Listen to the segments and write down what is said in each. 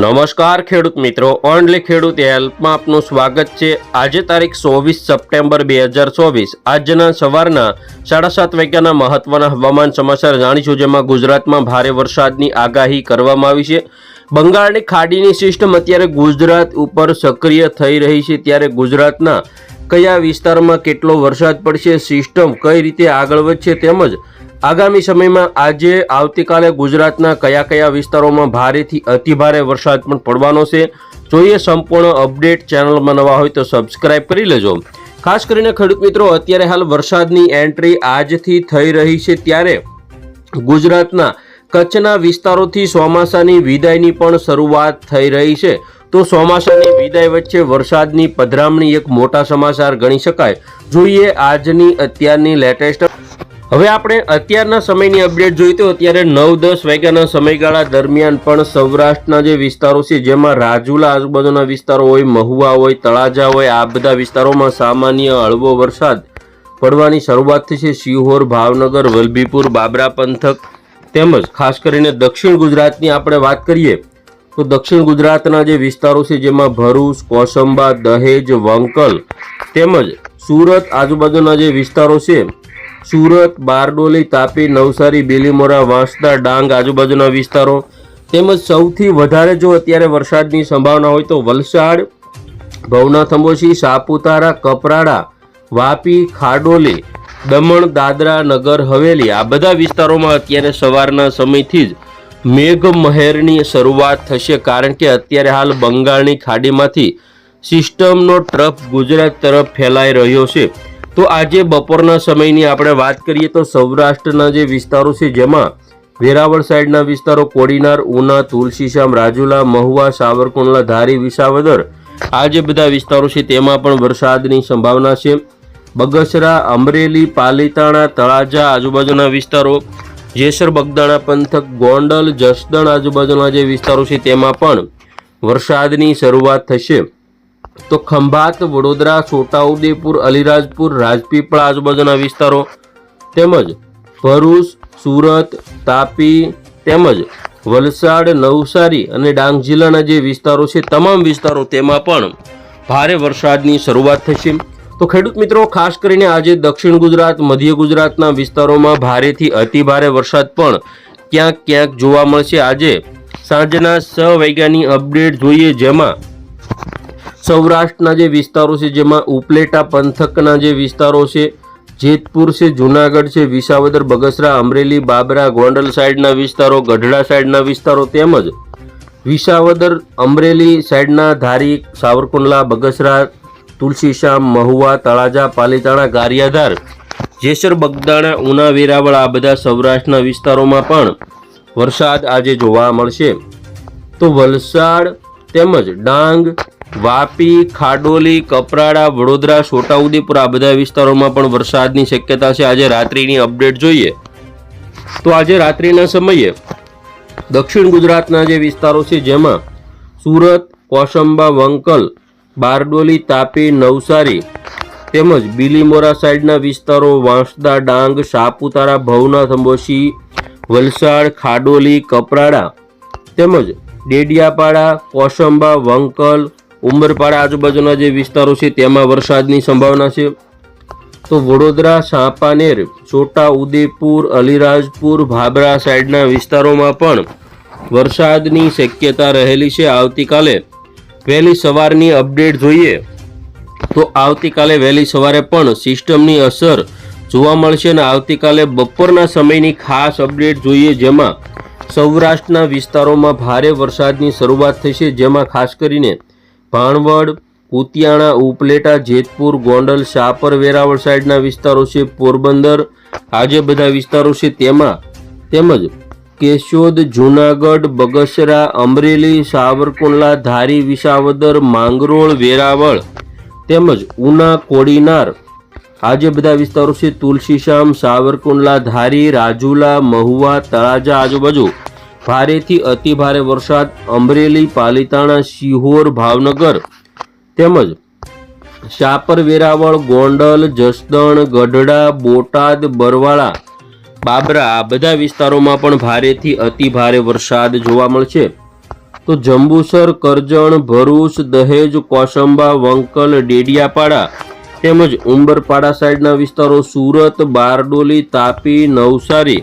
નમસ્કાર ખેડૂત મિત્રો, ઓનલી ખેડૂત હેલ્પમાં આપનું સ્વાગત છે. આજે તારીખ ચોવીસ સપ્ટેમ્બર બે હજાર ચોવીસ. આજના સવારના સાડા સાત વાગ્યાના મહત્વના હવામાન સમાચાર જાણીશું, જેમાં ગુજરાતમાં ભારે વરસાદની આગાહી કરવામાં આવી છે. બંગાળની ખાડીની સિસ્ટમ અત્યારે ગુજરાત ઉપર સક્રિય થઈ રહી છે. ત્યારે ગુજરાતના કયા વિસ્તારમાં કેટલો વરસાદ પડશે, સિસ્ટમ કઈ રીતે આગળ વધશે તેમજ આગામી સમયમાં આજે આવતીકાલે ગુજરાતના કયા કયા વિસ્તારોમાં ભારેથી અતિભારે વરસાદ પણ પડવાનો છે? જોઈએ સંપૂર્ણ અપડેટ ચેનલમાં નવા હોય તો સબસ્ક્રાઇબ કરી લેજો. ખાસ કરીને ખેડૂત મિત્રો, અત્યારે હાલ વરસાદની એન્ટ્રી આજથી થઈ રહી છે ત્યારે ગુજરાતના કચ્છના વિસ્તારોથી ચોમાસાની વિદાયની પણ શરૂઆત થઈ રહી છે. તો ચોમાસાની વિદાય વચ્ચે વરસાદની પધરામણી એક મોટા સમાચાર ગણી શકાય. જોઈએ આજની અત્યારની લેટેસ્ટ હવે આપણે અત્યારના સમયની અપડેટ જોઈ તો અત્યારે નવ દસ વાગ્યાના સમયગાળા દરમિયાન પણ સૌરાષ્ટ્રના જે વિસ્તારો છે, જેમાં રાજુલા આજુબાજુના વિસ્તારો હોય, મહુવા હોય, તળાજા હોય, આ બધા વિસ્તારોમાં સામાન્ય હળવો વરસાદ પડવાની શરૂઆત થઈ છે. શિહોર, ભાવનગર, વલભીપુર, બાબરા પંથક તેમજ ખાસ કરીને દક્ષિણ ગુજરાતની આપણે વાત કરીએ તો દક્ષિણ ગુજરાતના જે વિસ્તારો છે, જેમાં ભરૂચ, કોસંબા, દહેજ, વંકલ તેમજ સુરત આજુબાજુના જે વિસ્તારો છે સુરત, બારડોલી, તાપી, નવસારી, બેલીમોરા, વાંસદા, ડાંગ આજુબાજુના વિસ્તારો. તેમજ સૌથી વધારે જો અત્યારે વરસાદની સંભાવના હોય તો વલસાડ ભવનાથ અંબોશી સાપુતારા, કપરાડા, વાપી, ખાડોલી, દમણ, દાદરા, નગર, હવેલી આ બધા વિસ્તારોમાં અત્યારે સવારના સમયથી જ મેઘ મહેરની શરૂઆત થશે. કારણ કે અત્યારે હાલ બંગાળની ખાડીમાંથી સિસ્ટમનો ટ્રફ ગુજરાત તરફ ફેલાઈ રહ્યો છે. તો આજે બપોરના સમયની આપણે વાત કરીએ તો સૌરાષ્ટ્રના જે વિસ્તારો છે, જેમાં વેરાવળ સાઈડના વિસ્તારો કોડીનાર, ઉના તુલસીશ્યામ રાજુલા, મહુવા, સાવરકુંડલા, ધારી, વિસાવદર આ જે બધા વિસ્તારો છે, તેમાં પણ વરસાદની સંભાવના છે. બગસરા, અમરેલી, પાલીતાણા, તળાજા આજુબાજુના વિસ્તારો, જેસર, બગદાણા, પંથક, ગોંડલ, જસદણ આજુબાજુના જે વિસ્તારો છે, તેમાં પણ વરસાદની શરૂઆત થશે. તો ખંભાત, વડોદરા, છોટાઉદેપુર, અલીરાજપુર, રાજપીપળા આજુબાજુના વિસ્તારો તેમજ ભરૂચ, સુરત, તાપી તેમજ વલસાડ, નવસારી અને ડાંગ જિલ્લાના જે વિસ્તારો છે, તમામ વિસ્તારો તેમાં પણ ભારે વરસાદની શરૂઆત થશે. તો ખેડૂત મિત્રો, ખાસ કરીને આજે દક્ષિણ ગુજરાત, મધ્ય ગુજરાતના વિસ્તારોમાં ભારેથી અતિ ભારે વરસાદ પણ ક્યાંક ક્યાંક જોવા મળશે. આજે સાંજના છ વાગ્યાની અપડેટ જોઈએ, જેમાં સૌરાષ્ટ્રના જે વિસ્તારો છે, જેમાં ઉપલેટા, પંથકના જે વિસ્તારો છે, જેતપુર છે, જુનાગઢ છે, વિસાવદર, બગસરા, અમરેલી, બાબરા, ગોંડલ સાઈડના વિસ્તારો, ગઢડા સાઈડના વિસ્તારો તેમજ વિસાવદર, અમરેલી સાઈડના ધારી, સાવરકુંડલા, બગસરા તુલસીશ્યામ મહુવા, તળાજા, પાલીતાણા, ગારિયાધાર, જેસર, બગદાણા, ઉના, વેરાવળ આ બધા સૌરાષ્ટ્રના વિસ્તારોમાં પણ વરસાદ આજે જોવા મળશે. તો વલસાડ તેમજ ડાંગ વાપી, ખાડોલી, કપરાડા, વડોદરા, છોટાઉદેપુર આ બધા વિસ્તારોમાં પણ વરસાદની શક્યતા છે. આજે રાત્રિની અપડેટ જોઈએ તો આજે રાત્રિના સમયે દક્ષિણ ગુજરાતના જે વિસ્તારો છે, જેમાં સુરત, કોસંબા, વંકલ, બારડોલી, તાપી, નવસારી તેમજ બીલીમોરા સાઈડના વિસ્તારો, વાંસદા, ડાંગ, સાપુતારા ભવનાથ અંબોશી વલસાડ, ખાડોલી, કપરાડા તેમજ ડેડિયાપાડા, કોસંબા, વંકલ ઉમરપાડા આજુબાજુના જે વિસ્તારો છે, તેમાં વરસાદની સંભાવના છે. તો વડોદરા સાપાનેર છોટા ઉદેપુર, અલીરાજપુર ભાબરા સાઈડના વિસ્તારોમાં પણ વરસાદની શક્યતા રહેલી છે. આવતીકાલે વહેલી સવારની અપડેટ જોઈએ તો આવતીકાલે વહેલી સવારે પણ સિસ્ટમની અસર જોવા મળશે અને આવતીકાલે બપોરના સમયની ખાસ અપડેટ જોઈએ, જેમાં સૌરાષ્ટ્રના વિસ્તારોમાં ભારે વરસાદની શરૂઆત થશે જેમાં ખાસ કરીને ભાણવડ, કુતિયાણા, ઉપલેટા, જેતપુર, ગોંડલ, શાપર, વેરાવળ સાઈડના વિસ્તારો છે પોરબંદર. આ જે બધા વિસ્તારો છે તેમાં. તેમજ કેશોદ, જુનાગઢ, બગસરા, અમરેલી, સાવરકુંડલા, ધારી, વિસાવદર, માંગરોળ, વેરાવળ. તેમજ ઉના, કોડીનાર. આ જે બધા વિસ્તારો છે તુલસીશામ, સાવરકુંડલા, ધારી, રાજુલા, મહુવા, તળાજા આજુબાજુ. ભારેથી અતિ ભારે વરસાદ, અમરેલી, પાલીતાણા, શિહોર, ભાવનગર તેમજ શાપર વેરાવળ ગોંડલ, જસદણ, ગઢડા, બોટાદ, બરવાળા, બાબરા આ બધા વિસ્તારોમાં પણ ભારેથી અતિ ભારે વરસાદ જોવા મળશે. તો જંબુસર, કરજણ, ભરૂચ, દહેજ, કોસંબા, વંકલ, ડેડિયાપાડા તેમજ ઉંબરપાડા સાઈડના વિસ્તારો સુરત, બારડોલી, તાપી, નવસારી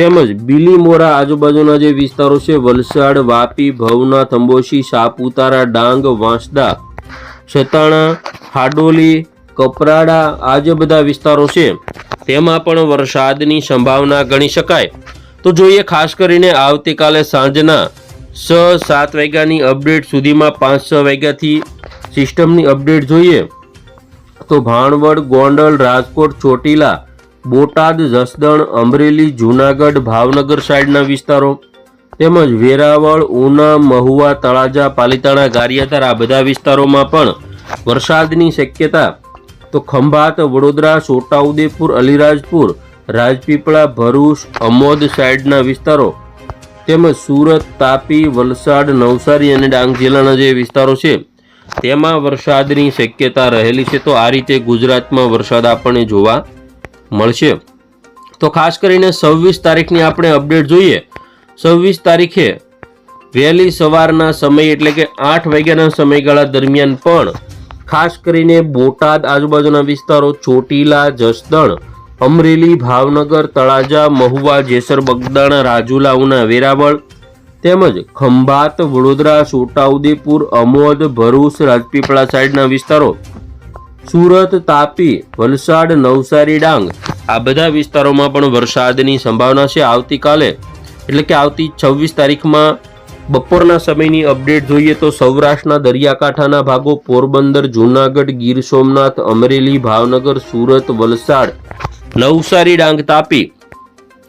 તેમજ બિલીમોરા આજુબાજુના જે વિસ્તારો છે, વલસાડ, વાપી ભવનાથ અંબોશી સાપુતારા, ડાંગ, વાંસદા સતાણા હાડોલી, કપરાડા આ જે બધા વિસ્તારો છે. તેમાં પણ વરસાદની સંભાવના ગણી શકાય. તો જોઈએ ખાસ કરીને આવતીકાલે સાંજના છ સાત વાગ્યાની અપડેટ સુધીમાં પાંચ છ વાગ્યાથી સિસ્ટમની અપડેટ જોઈએ. તો ભાણવડ, ગોંડલ, રાજકોટ, ચોટીલા બોટાદ, જસદણ, અમરેલી, જૂનાગઢ, ભાવનગર સાઈડના વિસ્તારો તેમજ વેરાવળ, ઉના, મહુવા, તળાજા, પાલીતાણા, ગારિયાધાર આ બધા વિસ્તારોમાં પણ વરસાદની શક્યતા તો ખંભાત, વડોદરા, છોટાઉદેપુર, અલીરાજપુર, રાજપીપળા, ભરૂચ, અમોદ સાઈડના વિસ્તારો તેમજ સુરત, તાપી, વલસાડ, નવસારી અને ડાંગ જિલ્લાના જે વિસ્તારો છે તેમાં વરસાદની શક્યતા રહેલી છે. તો આ રીતે ગુજરાતમાં વરસાદ આપણને જોવા મળશે. તો ખાસ કરીને સવ્વીસ તારીખની આપણે અપડેટ જોઈએ. સવ્વીસ તારીખે વહેલી સવારના સમય એટલે કે આઠ વાગ્યાના સમયગાળા દરમિયાન પણ ખાસ કરીને બોટાદ આજુબાજુના વિસ્તારો, ચોટીલા, જસદણ, અમરેલી, ભાવનગર, તળાજા, મહુવા, જેસર, બગદાણા, રાજુલા, ઉના, વેરાવળ તેમજ ખંભાત, વડોદરા, છોટાઉદેપુર, અમોદ, ભરૂચ, રાજપીપળા સાઈડના વિસ્તારો સુરત, તાપી, વલસાડ, નવસારી, ડાંગ. આ બધા વિસ્તારોમાં પણ વરસાદની સંભાવના છે આવતીકાલે. એટલે કે આવતી છવ્વીસ તારીખમાં બપોરના સમયની અપડેટ જોઈએ તો સૌરાષ્ટ્રના દરિયાકાંઠાના ભાગો, પોરબંદર, જૂનાગઢ, ગીર સોમનાથ, અમરેલી, ભાવનગર, સુરત, વલસાડ, નવસારી, ડાંગ, તાપી.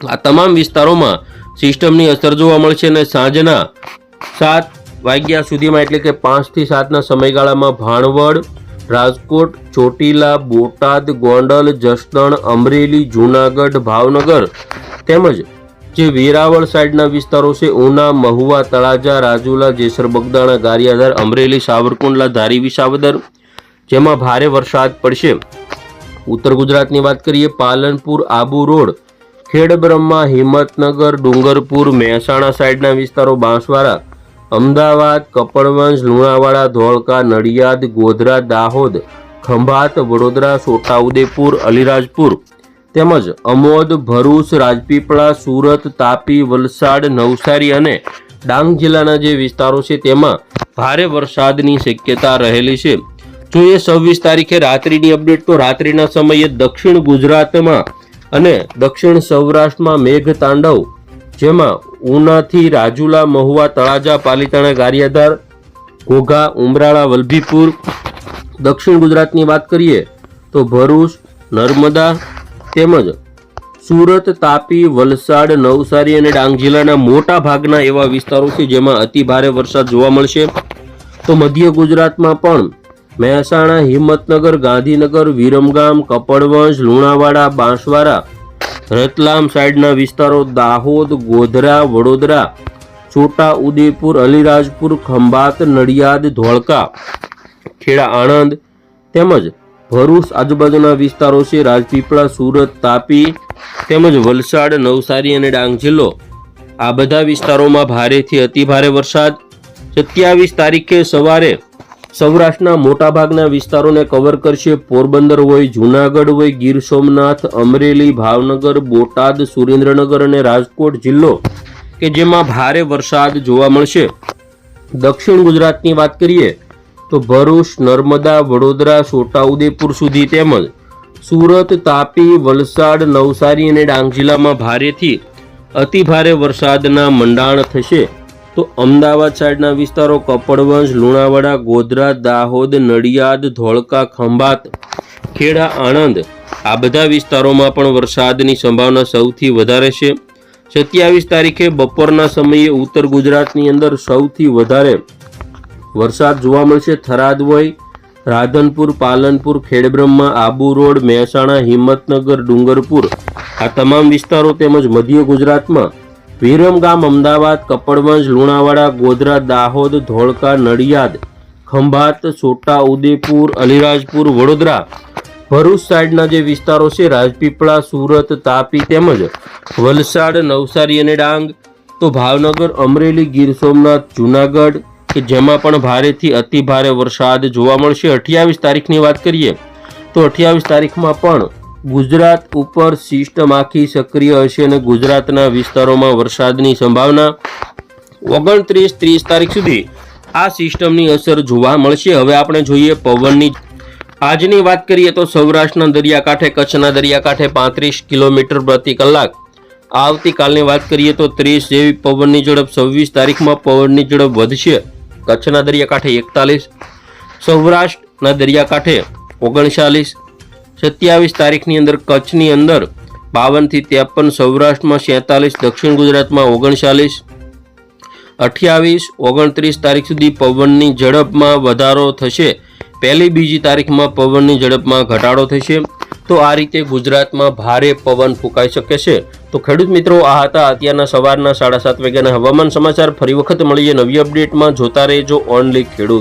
આ તમામ વિસ્તારોમાં સિસ્ટમની અસર જોવા મળશે અને સાંજના સાત વાગ્યા સુધીમાં એટલે કે પાંચથી સાતના સમયગાળામાં ભાણવડ રાજકોટ, ચોટીલા, બોટાદ, ગોંડલ, જસદણ, અમરેલી, જૂનાગઢ, ભાવનગર તેમજ જે વેરાવળ સાઈડના વિસ્તારો છે, ઉના, મહુવા, તળાજા, રાજુલા, જેસર, બગદાણા, ગારિયાધાર, અમરેલી, સાવરકુંડલા, ધારી, વિસાવદર, જેમાં ભારે વરસાદ પડશે. ઉત્તર ગુજરાતની વાત કરીએ, પાલનપુર, આબુ રોડ, ખેડબ્રહ્મા, હિંમતનગર, ડુંગરપુર, મહેસાણા સાઈડના વિસ્તારો, બાંસવાડા અમદાવાદ કપડવંશ લુણાવાડા, ધોળકા, નડિયાદ, ગોધરા, દાહોદ, ખંભાત, વડોદરા, છોટાઉદેપુર, અલીરાજપુર તેમજ અમોદ, ભરૂચ, રાજપીપળા, સુરત, તાપી, વલસાડ, નવસારી અને ડાંગ જિલ્લાના જે વિસ્તારો છે તેમાં ભારે વરસાદની શક્યતા રહેલી છે. જોઈએ છવ્વીસ તારીખે રાત્રિની અપડેટ તો રાત્રિના સમયે દક્ષિણ ગુજરાતમાં અને દક્ષિણ સૌરાષ્ટ્રમાં મેઘ તાંડવ જેમાં ઉનાથી રાજુલા, મહુવા, તળાજા, પાલીતાણા, ગારિયાધાર, ઘોઘા, ઉમરાળા, વલભીપુર, દક્ષિણ ગુજરાતની વાત કરીએ તો ભરૂચ, નર્મદા તેમજ સુરત, તાપી, વલસાડ, નવસારી અને ડાંગ જિલ્લાના મોટા ભાગના એવા વિસ્તારો છે જેમાં અતિ ભારે વરસાદ જોવા મળશે. તો મધ્ય ગુજરાતમાં પણ મહેસાણા, હિંમતનગર, ગાંધીનગર, વિરમગામ કપડવંશ લુણાવાડા, બાંસવાડા રતલામ સાઈડના વિસ્તારો દાહોદ, ગોધરા, વડોદરા છોટા ઉદેપુર અલીરાજપુર, ખંભાત, નડિયાદ, ધોળકા, ખેડા, આણંદ તેમજ ભરૂચ આજુબાજુના વિસ્તારો છે. રાજપીપળા, સુરત, તાપી તેમજ વલસાડ, નવસારી અને ડાંગ જિલ્લો. આ બધા વિસ્તારોમાં ભારેથી અતિભારે વરસાદ. સત્યાવીસ તારીખે સવારે સૌરાષ્ટ્રના મોટાભાગના વિસ્તારોને કવર કરશે પોરબંદર હોય જૂનાગઢ હોય ગીર સોમનાથ, અમરેલી, ભાવનગર, બોટાદ, સુરેન્દ્રનગર અને રાજકોટ જિલ્લો કે જેમાં ભારે વરસાદ જોવા મળશે. દક્ષિણ ગુજરાતની વાત કરીએ તો ભરૂચ, નર્મદા, વડોદરા, છોટાઉદેપુર સુધી તેમજ સુરત, તાપી, વલસાડ, નવસારી અને ડાંગ જિલ્લામાં ભારેથી અતિ ભારે વરસાદના મંડાણ થશે. તો અમદાવાદ સાઈડના વિસ્તારો કપડવંશ, લુણાવાડા, ગોધરા, દાહોદ, નડિયાદ, ધોળકા, ખંભાત, ખેડા, આણંદ આ બધા વિસ્તારોમાં પણ વરસાદની સંભાવના સૌથી વધારે છે. સત્યાવીસ તારીખે બપોરના સમયે ઉત્તર ગુજરાતની અંદર સૌથી વધારે વરસાદ જોવા મળશે. થરાદ હોય રાધનપુર, પાલનપુર, ખેડબ્રહ્મા, આબુ રોડ, મહેસાણા, હિંમતનગર, ડુંગરપુર આ તમામ વિસ્તારો તેમજ મધ્ય ગુજરાતમાં વિરમગામ અમદાવાદ, કપડવંજ, લુણાવાડા, ગોધરા, દાહોદ, ધોળકા, નડિયાદ, ખંભાત છોટા ઉદેપુર અલીરાજપુર, વડોદરા, ભરૂચ સાઈડના જે વિસ્તારો છે, રાજપીપળા, સુરત, તાપી તેમજ વલસાડ, નવસારી અને ડાંગ, તો ભાવનગર, અમરેલી, ગીર સોમનાથ, જુનાગઢ, કે જેમાં પણ ભારેથી અતિ ભારે વરસાદ જોવા મળશે. અઠ્યાવીસ તારીખની વાત કરીએ, તો અઠ્યાવીસ તારીખમાં પણ ગુજરાત ઉપર સિસ્ટમ આખી સક્રિય હશે અને ગુજરાતના વિસ્તારોમાં વરસાદની સંભાવના ઓગણત્રીસ ત્રીસ તારીખ સુધી આ સિસ્ટમની અસર જોવા મળશે. હવે આપણે જોઈએ પવનની. આજની વાત કરીએ તો સૌરાષ્ટ્રના દરિયાકાંઠે, કચ્છના દરિયાકાંઠે પાંત્રીસ કિલોમીટર પ્રતિ કલાક. આવતીકાલની વાત કરીએ તો ત્રીસ જેવી પવનની ઝડપ છવ્વીસ તારીખમાં પવનની ઝડપ વધશે. કચ્છના દરિયાકાંઠે એકતાલીસ, સૌરાષ્ટ્રના દરિયાકાંઠે ઓગણચાલીસ સત્યાવીસ તારીખની અંદર કચ્છની અંદર બાવનથી ત્રેપન, સૌરાષ્ટ્રમાં સેતાલીસ દક્ષિણ ગુજરાતમાં ઓગણચાલીસ, અઠ્યાવીસ, ઓગણત્રીસ તારીખ સુધી પવનની ઝડપમાં વધારો થશે. પહેલી બીજી તારીખમાં પવનની ઝડપમાં ઘટાડો થશે. તો આ રીતે ગુજરાતમાં ભારે પવન ફૂંકાઈ શકે છે. તો ખેડૂત મિત્રો, આ હતા અત્યારના સવારના સાડા સાત વાગ્યાના હવામાન સમાચાર. ફરી વખત મળીએ નવી અપડેટમાં. જોતા રહેજો ઓનલી ખેડૂત.